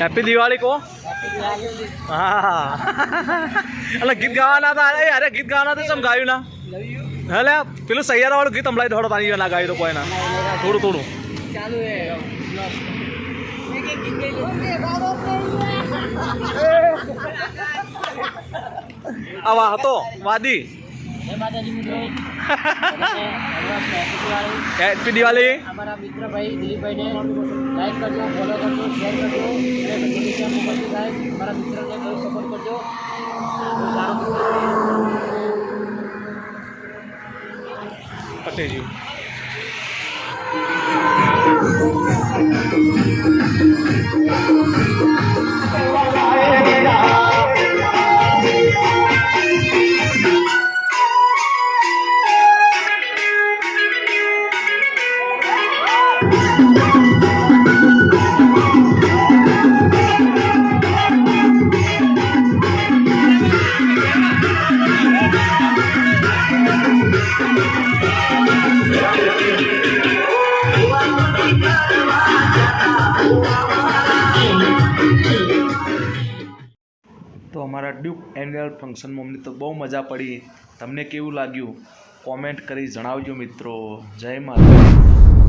Happy Diwali કહો હા એટલે ગીત ગાવાના હતા. અરે અરે ગીત ગાવાના હતા ચમ ગાયું ના? એટલે પેલું સૈયારા વાળું ગીત હમણાં થોડો પાણી ના ગાયું કોઈ ના. થોડું થોડું. આવા હતો. વાદી. હેપી દિવાળી અમારા મિત્ર ભાઈ દિલીપભાઈને લાઈક કરજો ફોલો કરજો શેર કરજો. સાહેબ અમારા મિત્રને બહુ સપોર્ટ કરજો બહુ સારું પટેજી તો અમારા ડ્યુક એન્યુઅલ ફંક્શનમાં અમને તો બહુ મજા પડી. તમને કેવું લાગ્યું? કોમેન્ટ કરી જણાવજો મિત્રો. જય માતા